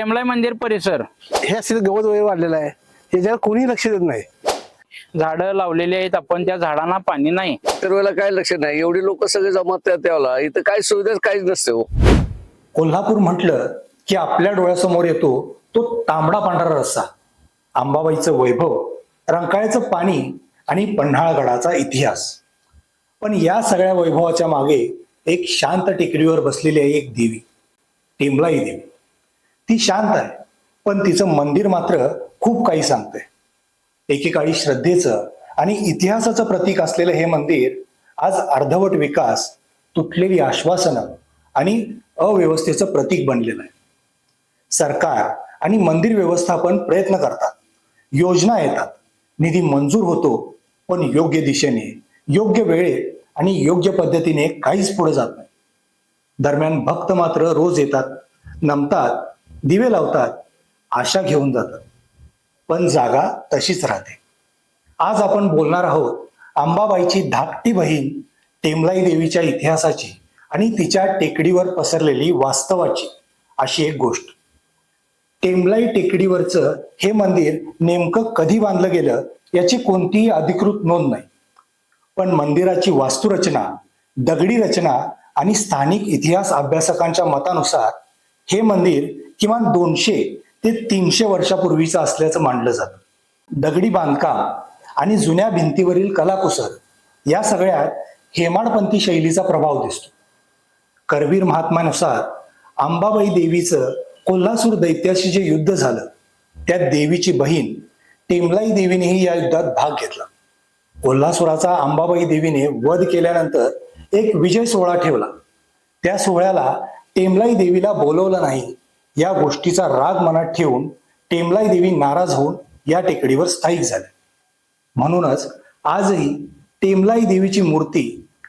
टेमलाई मंदिर परिसर. हे असे गवत वगैरे वाढलेलं आहे. याच्यावर कोणीही लक्ष देत नाही. झाडं लावलेली आहेत आपण त्या झाडांना पाणी नाही. तर वेळेला काय लक्ष नाही. एवढी लोक सगळे जमत त्याला. इथं काय सुविधा काहीच नसते हो. कोल्हापूर म्हटलं की आपल्या डोळ्यासमोर येतो तो तांबडा पांढरा रस्सा. अंबाबाईचं वैभव रंकाळ्याचं पाणी आणि पन्हाळगडाचा इतिहास. पण या सगळ्या वैभवाच्या मागे एक शांत टेकडीवर बसलेली आहे एक देवी टेंबलाई देवी. ती शांत आहे. पण तिचं मंदिर मात्र खूप काही सांगतंय. एकेकाळी श्रद्धेचं आणि इतिहासाचं प्रतीक असलेलं हे मंदिर आज अर्धवट विकास तुटलेली आश्वासनं आणि अव्यवस्थेचं प्रतीक बनलेलं आहे. सरकार आणि मंदिर व्यवस्थापन प्रयत्न करतात. योजना येतात. निधी मंजूर होतो पण योग्य दिशेने योग्य वेळेत आणि योग्य पद्धतीने काहीच पुढे जात नाही. दरम्यान भक्त मात्र रोज येतात नमतात दिवे लावतात आशा घेऊन जातात. पण जागा तशीच राहते. आज आपण बोलणार आहोत अंबाबाईची धाकटी बहीण टेमलाई देवीच्या इतिहासाची आणि तिच्या टेकडीवर पसरलेली वास्तवाची अशी एक गोष्ट. टेमलाई टेकडीवरचं हे मंदिर नेमकं कधी बांधलं गेलं याची कोणतीही अधिकृत नोंद नाही. पण मंदिराची वास्तुरचना दगडी रचना आणि स्थानिक इतिहास अभ्यासकांच्या मतानुसार हे मंदिर किमान दोनशे ते तीनशे वर्षापूर्वीचं असल्याचं मानलं जातं. दगडी बांधकाम आणि जुन्या भिंतीवरील कलाकुसर या सगळ्यात हेमाडपंथी शैलीचा प्रभाव दिसतो. करवीर महात्म्यानुसार अंबाबाई देवीचं कोल्हासूर दैत्याशी जे युद्ध झालं त्यात देवीची बहीण टेमलाई देवीनेही या युद्धात भाग घेतला. कोल्हासुराचा अंबाबाई देवीने वध केल्यानंतर एक विजय सोहळा ठेवला. त्या सोहळ्याला टेमलाई देवीला बोलवलं नाही या गोष्टीचा राग मनात ठेवून टेमलाई देवी नाराज होऊन या टेकडीवर स्थायिक झाल्या म्हणूनच आजही टेमलाई देवीची मूर्ती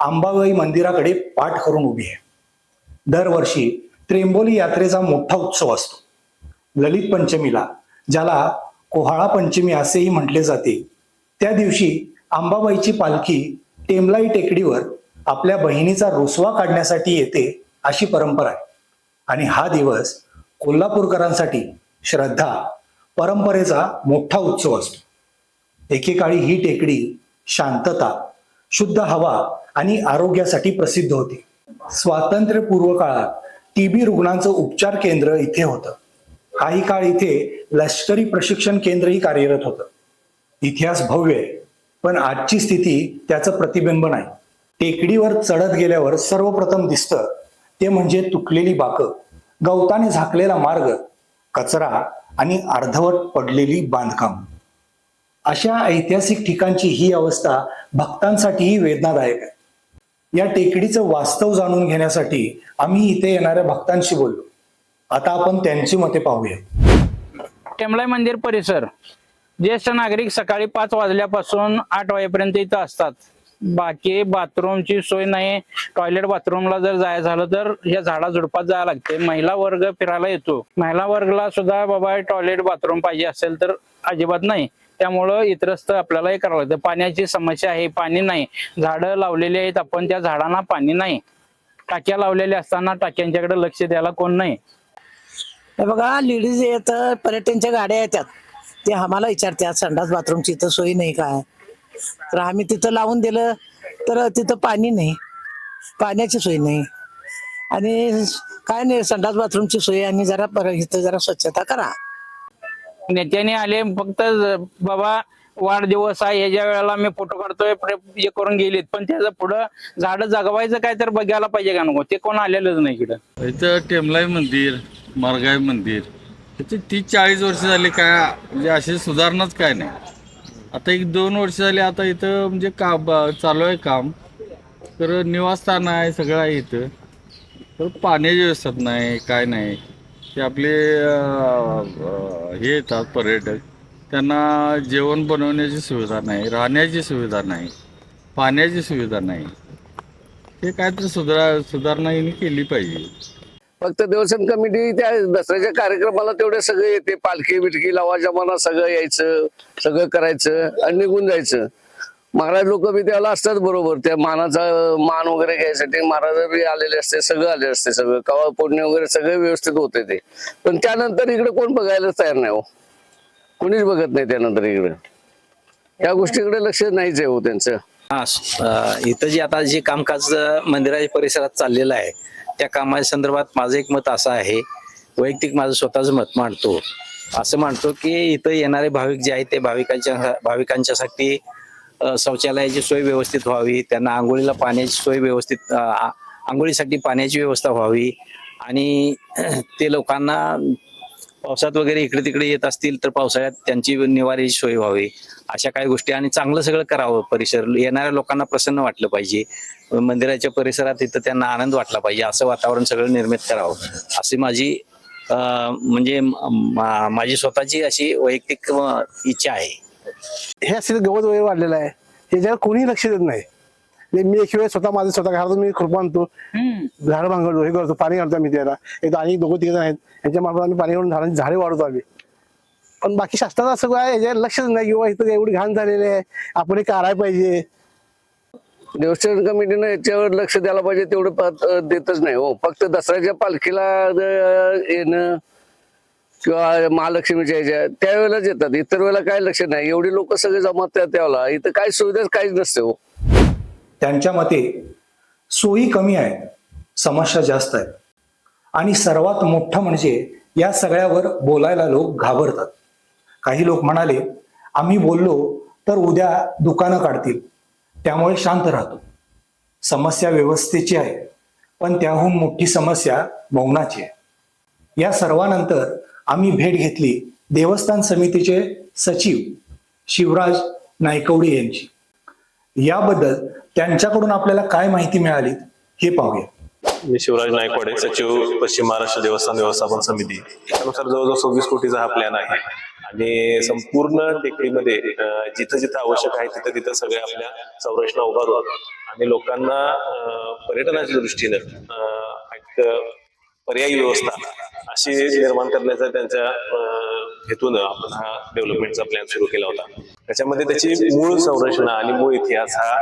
अंबाबाई मंदिराकडे पाठ करून उभी आहे. दरवर्षी त्रेंबोली यात्रेचा मोठा उत्सव असतो. ललित पंचमीला ज्याला कोहाळा पंचमी असेही म्हटले जाते त्या दिवशी अंबाबाईची पालखी टेमलाई टेकडीवर आपल्या बहिणीचा रुसवा काढण्यासाठी येते अशी परंपरा आहे. आणि हा दिवस कोल्हापूरकरांसाठी श्रद्धा परंपरेचा मोठा उत्सव असतो. एकेकाळी ही टेकडी शांतता शुद्ध हवा आणि आरोग्यासाठी प्रसिद्ध होती. स्वातंत्र्यपूर्व काळात टीबी रुग्णांचं उपचार केंद्र इथे होतं. काही काळ इथे लष्करी प्रशिक्षण केंद्रही कार्यरत होतं. इतिहास भव्य आहे पण आजची स्थिती त्याचं प्रतिबिंब नाही. टेकडीवर चढत गेल्यावर सर्वप्रथम दिसतं ते म्हणजे तुटलेली बाकं. गवताने झाकलेला मार्ग कचरा आणि अर्धवट पडलेली बांधकाम. अशा ऐतिहासिक ठिकाणची ही अवस्था भक्तांसाठीही वेदनादायक आहे. या टेकडीचं वास्तव जाणून घेण्यासाठी आम्ही इथे येणाऱ्या भक्तांशी बोललो. आता आपण त्यांची मते पाहूया. टेमलाई मंदिर परिसर. ज्येष्ठ नागरिक सकाळी पाच वाजल्यापासून आठ वाजेपर्यंत इथं असतात. बाकी बाथरूमची सोय नाही. टॉयलेट बाथरूमला जर जाय झालं तर या झाडा झुडपात जायला लागते. महिला वर्ग फिरायला येतो. महिला वर्गला सुद्धा बाबा टॉयलेट बाथरूम पाहिजे असेल तर अजिबात नाही. त्यामुळं इतरस्त आपल्याला हे करावं लागतं. पाण्याची समस्या आहे पाणी नाही. झाडं लावलेली आहेत आपण त्या झाडांना पाणी नाही. टाक्या लावलेल्या असताना टाक्यांच्याकडे लक्ष द्यायला कोण नाही. बघा लेडीज येत पर्यटनच्या गाड्या येतात. ते आम्हाला विचारतात संडास बाथरूमची इथं सोय नाही काय? तर आम्ही तिथं लावून दिलं तर तिथं पाणी नाही. पाण्याची सोय नाही. आणि काय नाही संडास बाथरूमची सोय आणि जरा पर- इथं जरा स्वच्छता करा. नेत्याने आले फक्त ज- बाबा वाढदिवस आहे ह्याच्या वेळेला मी फोटो काढतोय प्रे- हे करून गेलीत. पण त्याचं पुढं झाडं जगवायचं काय तर बघायला पाहिजे का नको? ते कोण आलेलंच नाही इकडं. इथं टेमलाई मंदिर मारगाई मंदिर इथे तीस चाळीस वर्ष झाली काय म्हणजे अशी सुधारणाच काय नाही. आता एक दोन वर्ष झाली आता इथं म्हणजे का चालू आहे काम. तर निवासस्थान आहे सगळं आहे इथं. तर पाण्याची व्यवस्था नाही काय नाही. ते आपले हे येतात पर्यटक. त्यांना जेवण बनवण्याची सुविधा नाही राहण्याची सुविधा नाही पाण्याची सुविधा नाही. हे काहीतरी सुधारा सुधारणा यांनी केली पाहिजे. फक्त देवस्थान कमिटी त्या दसऱ्याच्या कार्यक्रमाला तेवढे सगळे येते. पालखी बिलकी लावा जमाना सगळं यायचं सगळं करायचं आणि निघून जायचं. महाराज लोक बी त्याला असतात बरोबर. त्या मानाचा मान वगैरे घ्यायसाठी महाराज बी आलेले असते सगळं आले असते सगळं. कवा पोडणे वगैरे सगळं व्यवस्थित होते ते. पण त्यानंतर इकडे कोण बघायला तयार नाही हो. कोणीच बघत नाही त्यानंतर इकडे. या गोष्टीकडे लक्ष नाहीच आहे हो त्यांचं. हा इथं जे आता जे कामकाज मंदिराच्या परिसरात चाललेलं आहे त्या कामाच्या संदर्भात माझं एक मत असं आहे. वैयक्तिक माझं स्वतःच मत मांडतो. असं मांडतो की इथं येणारे भाविक जे आहेत ते भाविकांच्या भाविकांच्यासाठी शौचालयाची सोय व्यवस्थित व्हावी त्यांना आंघोळीला पाण्याची सोय व्यवस्थित आ- आंघोळीसाठी पाण्याची व्यवस्था व्हावी आणि ते लोकांना पावसात वगैरे इकडे तिकडे येत असतील तर पावसाळ्यात त्यांची निवारीची सोय व्हावी. अशा काही गोष्टी आणि चांगलं सगळं करावं. परिसर येणाऱ्या लोकांना प्रसन्न वाटलं पाहिजे. मंदिराच्या परिसरात इथं त्यांना आनंद वाटला पाहिजे. असं वातावरण सगळं निर्मित करावं. अशी माझी म्हणजे मा- माझी स्वतःची अशी वैयक्तिक इच्छा आहे. हे असं गवत वगैरे वाढलेलं आहे. याच्यावर कोणी लक्ष देत नाही. मी एक वेळ स्वतः माझं स्वतः घरातून मी खुरपा आणतो. झाडं भांगडतो हे करतो पाणी घालतो आम्ही त्याला. एकदा आणि दोघं तिघ जण आहेत. यांच्या मार्फत आम्ही पाणी घालून झाडांची झाडे वाढवतो आम्ही. पण बाकी शास्त्राचं असं काय याच्यावर लक्षच नाही. किंवा इथं एवढी घाण झालेली आहे. आपण हे काढायला पाहिजे. देवस्थान कमिटीनं याच्यावर लक्ष द्यायला पाहिजे तेवढं देतच नाही. हो फक्त दसऱ्याच्या पालखीला येणं किंवा महालक्ष्मीच्या ह्याच्या त्यावेळेलाच येतात. इतर वेळेला काय लक्ष नाही. एवढी लोक सगळे जमत त्या त्यावेळेला. इथं काय सुविधाच काहीच नसते हो. त्यांच्या मते सोयी कमी आहेत समस्या जास्त आहेत आणि सर्वात मोठं म्हणजे या सगळ्यावर बोलायला लोक घाबरतात. काही लोक म्हणाले आम्ही बोललो तर उद्या दुकानं काढतील त्यामुळे शांत राहतो. समस्या व्यवस्थेची आहे पण त्याहून मोठी समस्या मौनाची आहे. या सर्वानंतर आम्ही भेट घेतली देवस्थान समितीचे सचिव शिवराज नायकवडे यांची. याबद्दल त्यांच्याकडून आपल्याला काय माहिती मिळाली हे पाहूया. मी शिवराज नायकवाडे सचिव पश्चिम महाराष्ट्र देवस्थान व्यवस्थापन समिती. त्यानुसार जवळजवळ सव्वीस कोटीचा हा प्लॅन आहे. आणि संपूर्ण टेकडीमध्ये जिथं जिथं आवश्यक आहे तिथं तिथं सगळ्या आपल्या संरचना उभारून आणि लोकांना पर्यटनाच्या दृष्टीनं एक पर्यायी व्यवस्था अशी निर्माण करण्याचा त्यांच्या हेतून आपण हा डेव्हलपमेंटचा प्लॅन सुरू केला होता. त्याच्यामध्ये त्याची मूळ संरचना आणि मूळ इतिहास हा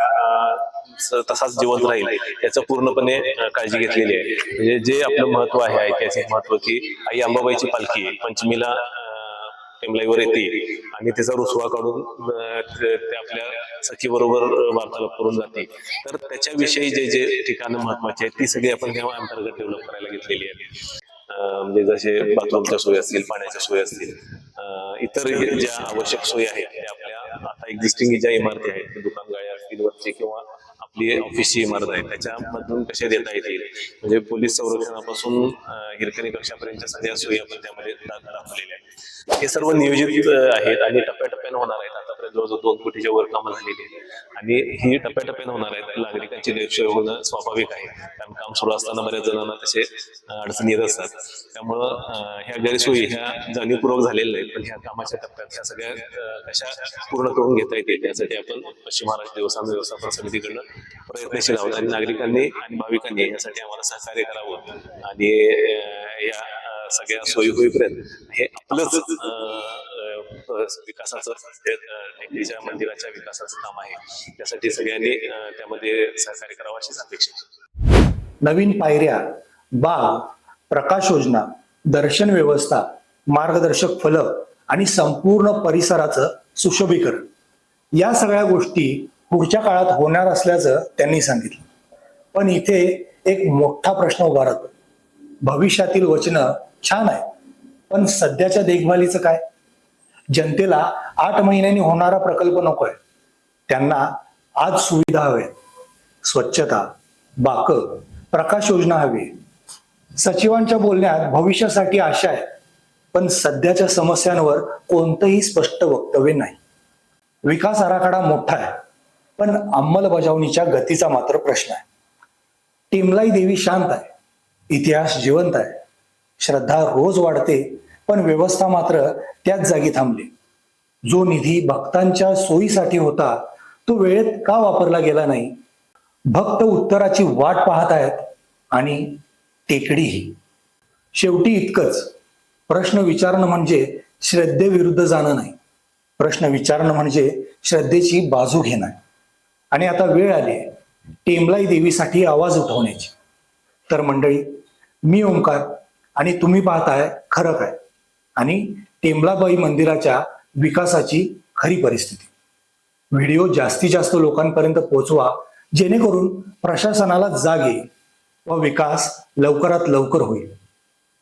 तसाच जिवंत राहील याचं पूर्णपणे काळजी घेतलेली आहे. म्हणजे जे आपलं महत्त्व आहे ऐतिहासिक महत्त्व की आई अंबाबाईची पालखी पंचमीला टेमलाईवर येते आणि तिचा रुसवा काढून ते आपल्या सखी बरोबर वार्तालाप करून जाते. तर त्याच्याविषयी जे जे ठिकाणं महत्वाची आहेत ती सगळी आपण त्या अंतर्गत डेव्हलप करायला घेतलेली आहे म्हणजे जसे बाथरूमच्या सोयी असतील पाण्याच्या सोयी असतील इतर ज्या आवश्यक सोयी आहेत त्या आपल्या आता एक्झिस्टिंग ज्या इमारती आहेत दुकान गाड्या असतील वरची किंवा आपली ऑफिसची इमारत आहे त्याच्यामधून कशा देता येतील? म्हणजे पोलीस संरक्षणापासून हिरकणी कक्षापर्यंतच्या सगळ्या सोयी आपण त्यामध्ये दाखवलेल्या आहेत. हे सर्व नियोजित आहेत आणि टप्प्याटप्प्याने होणार आहेत. आता जवळजवळ दोन कोटीच्या वर कामं झालेली आहेत. आणि ही टप्प्याटप्प्याने होणार आहेत नागरिकांची गैरसोय होणं स्वाभाविक आहे. कारण काम सुरू असताना बऱ्याच जणांना तसे अडचणी येत असतात. त्यामुळं ह्या गैरसोयी ह्या जाणीवपूर्वक झालेल्या आहेत पण ह्या कामाच्या टप्प्यात ह्या सगळ्या कशा पूर्ण करून घेता येतील यासाठी आपण पश्चिम महाराष्ट्र देवस्थान व्यवस्थापन समितीकडनं प्रयत्नशील आहोत. आणि नागरिकांनी आणि भाविकांनी यासाठी आम्हाला सहकार्य करावं. आणि या सगळ्या सोयी होईपर्यंत हे आपलंच अं, विकासाचं हे, टेकडीच्या मंदिराच्या विकासाचं काम आहे त्यासाठी सगळ्यांनी त्यामध्ये सहकार्य करावं अशीच अपेक्षा नवीन पायऱ्या बाग प्रकाश योजना दर्शन व्यवस्था मार्गदर्शक फलक आणि संपूर्ण परिसराचं सुशोभीकरण या सगळ्या गोष्टी पुढच्या काळात होणार असल्याचं त्यांनी सांगितलं. पण इथे एक मोठा प्रश्न उभा राहतो. भविष्यातील वचनं छान आहे पण सध्याच्या देखभालीचं काय? जनतेला आठ महिन्यांनी होणारा प्रकल्प नकोय. त्यांना आज सुविधा हव्यात स्वच्छता बाक प्रकाश योजना हवी. सचिवांच्या बोलण्यात भविष्यासाठी आशा आहे पण सध्याच्या समस्यांवर कोणतंही स्पष्ट वक्तव्य नाही. विकास आराखडा मोठा आहे पण अंमलबजावणीच्या गतीचा मात्र प्रश्न आहे. टिमलाई देवी शांत आहे इतिहास जिवंत आहे. श्रद्धा रोज वाढते पण व्यवस्था मात्र त्याच जागी थांबली. जो निधी भक्तांच्या सोयीसाठी होता तो वेळेत का वापरला गेला नाही? भक्त उत्तराची वाट पाहत आहेत आणि टेकडीही. शेवटी इतकंच. प्रश्न विचारणं म्हणजे श्रद्धेविरुद्ध जाणं नाही. प्रश्न विचारणं म्हणजे श्रद्धेची बाजू घेणं. आणि आता वेळ आली टेमलाई देवीसाठी आवाज उठवण्याची. तर मंडळी मी ओंकार आणि तुम्ही पाहताय खरं काय? आणि टेंबलाबाई मंदिराच्या विकासाची खरी परिस्थिती. व्हिडिओ जास्तीत जास्त लोकांपर्यंत पोहोचवा जेणेकरून प्रशासनाला जाग येईल व विकास लवकरात लवकर होईल.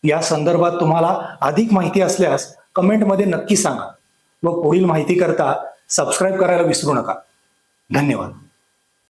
या संदर्भात तुम्हाला अधिक माहिती असल्यास कमेंटमध्ये नक्की सांगा व पुढील माहिती करता सबस्क्राईब करायला विसरू नका. धन्यवाद.